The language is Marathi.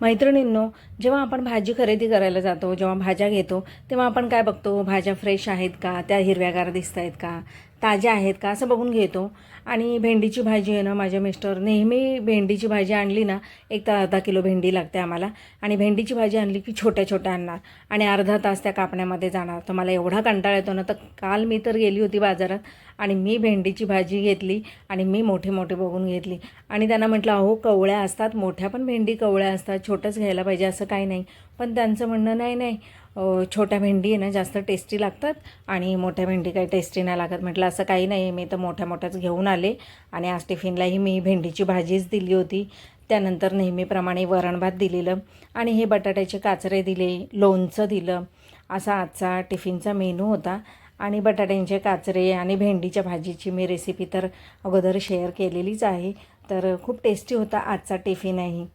मैत्रिणींनो जेव्हा आपण भाजी खरेदी करायला जातो जेव्हा भाज्या घेतो तेव्हा आपण काय बघतो? भाज्या फ्रेश आहेत का? त्या हिरव्यागार दिसत आहेत का? ताज्या आहेत का असं बघून घेतो. आणि भेंडीची भाजी आहे ना माझ्या मिस्टर नेहमी भेंडीची भाजी आणली ना एक तर अर्धा किलो भेंडी लागते आम्हाला. आणि भेंडीची भाजी आणली की छोट्या छोट्या आणणार. आणि अर्धा तास त्या कापण्यामध्ये जाणार. तर मला एवढा कंटाळा येतो ना तर काल मी तर गेली होती बाजारात आणि मी भेंडीची भाजी घेतली आणि मी मोठे मोठे बघून घेतली. आणि त्यांना म्हटलं अहो कवळ्या असतात मोठ्या पण भेंडी कवळ्या असतात छोटंच घ्यायला पाहिजे असं काही नाही. पण त्यांचं म्हणणं नाही नाही छोट्या भेंडी आहे ना जास्त टेस्टी लागतात आणि मोठ्या भेंडी काही टेस्टी नाही लागत. म्हटलं असं काही नाही मी तर मोठ्या मोठ्याच घेऊन आले आणि आज टिफिनलाही मी भेंडीची भाजीच दिली होती. त्यानंतर नेहमीप्रमाणे वरण भात दिलेलं आणि हे बटाट्याचे काचरे दिले लोणचं दिलं. असा आजचा टिफिनचा मेनू होता आणि बटाट्यांचे काचरे आणि भेंडीच्या भाजीची मी रेसिपी तर अगोदर शेअर केलेलीच आहे. तर खूप टेस्टी होता आजचा टिफिनही.